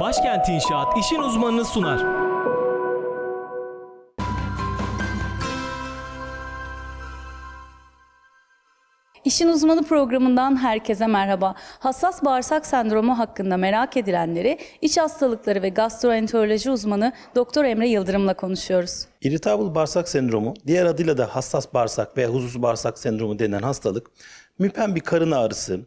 Başkent İnşaat işin uzmanını sunar. İşin Uzmanı programından herkese merhaba. Hassas bağırsak sendromu hakkında merak edilenleri iç hastalıkları ve gastroenteroloji uzmanı Doktor Emre Yıldırım'la konuşuyoruz. İrritable bağırsak sendromu, diğer adıyla da hassas bağırsak veya huzursuz bağırsak sendromu denilen hastalık, müpem bir karın ağrısı,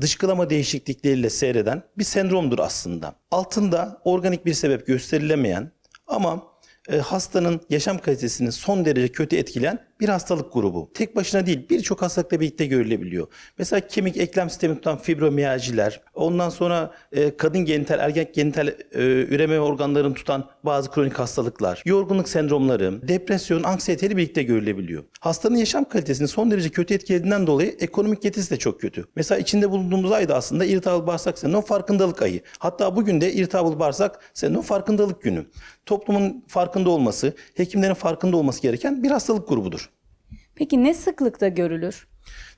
dışkılama değişiklikleriyle seyreden bir sendromdur aslında. Altında organik bir sebep gösterilemeyen ama e, hastanın yaşam kalitesini son derece kötü etkileyen bir hastalık grubu. Tek başına değil birçok hastalıkla birlikte görülebiliyor. Mesela kemik eklem sistemi tutan fibromiyaljiler, ondan sonra e, kadın genital, erkek genital e, üreme organlarını tutan bazı kronik hastalıklar, yorgunluk sendromları, depresyon, anksiyeteyle birlikte görülebiliyor. Hastanın yaşam kalitesini son derece kötü etkilediğinden dolayı ekonomik getisi de çok kötü. Mesela içinde bulunduğumuz ay da aslında irritable bağırsak sendromu farkındalık ayı. Hatta bugün de irritable bağırsak sendromu farkındalık günü. Toplumun farkında olması, hekimlerin farkında olması gereken bir hastalık grubudur. Peki ne sıklıkta görülür?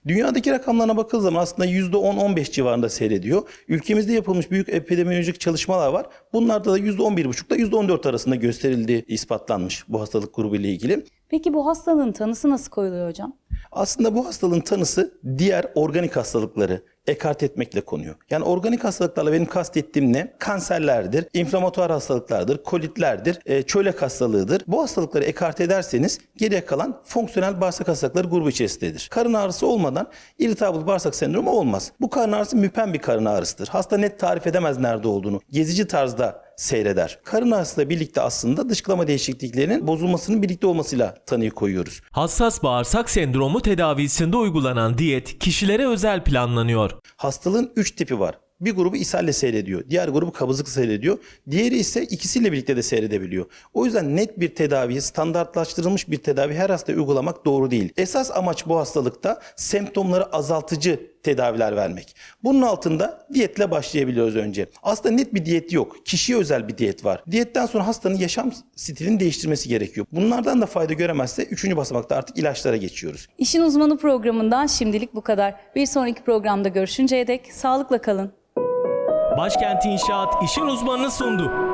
Dünyadaki rakamlarına bakıldığı zaman aslında %10-15 civarında seyrediyor. Ülkemizde yapılmış büyük epidemiolojik çalışmalar var. Bunlarda da %11,5 ile %14 arasında gösterildiği ispatlanmış bu hastalık grubu ile ilgili. Peki bu hastalığın tanısı nasıl koyuluyor hocam? Aslında bu hastalığın tanısı diğer organik hastalıkları ekart etmekle konuyor. Yani organik hastalıklarla benim kastettiğim ne? Kanserlerdir, inflamatuar hastalıklardır, kolitlerdir, e, çölyak hastalığıdır. Bu hastalıkları ekart ederseniz geriye kalan fonksiyonel bağırsak hastalıkları grubu içerisindedir. Karın ağrısı olmadan irritable bağırsak sendromu olmaz. Bu karın ağrısı müpem bir karın ağrısıdır. Hasta net tarif edemez nerede olduğunu. Gezici tarzda seyreder. Karın ağrısıyla birlikte aslında dışkılama değişikliklerinin bozulmasının birlikte olmasıyla tanıyı koyuyoruz. Hassas bağırsak sendromu tedavisinde uygulanan diyet kişilere özel planlanıyor. Hastalığın 3 tipi var. Bir grubu ishalle seyrediyor. Diğer grubu kabızlık seyrediyor. Diğeri ise ikisiyle birlikte de seyredebiliyor. O yüzden net bir tedavi, standartlaştırılmış bir tedavi her hastaya uygulamak doğru değil. Esas amaç bu hastalıkta semptomları azaltıcı tedaviler vermek. Bunun altında diyetle başlayabiliyoruz önce. Aslında net bir diyet yok. Kişiye özel bir diyet var. Diyetten sonra hastanın yaşam stilini değiştirmesi gerekiyor. Bunlardan da fayda göremezse üçüncü basamakta artık ilaçlara geçiyoruz. İşin Uzmanı programından şimdilik bu kadar. Bir sonraki programda görüşünceye dek sağlıkla kalın. Başkent İnşaat işin uzmanını sundu.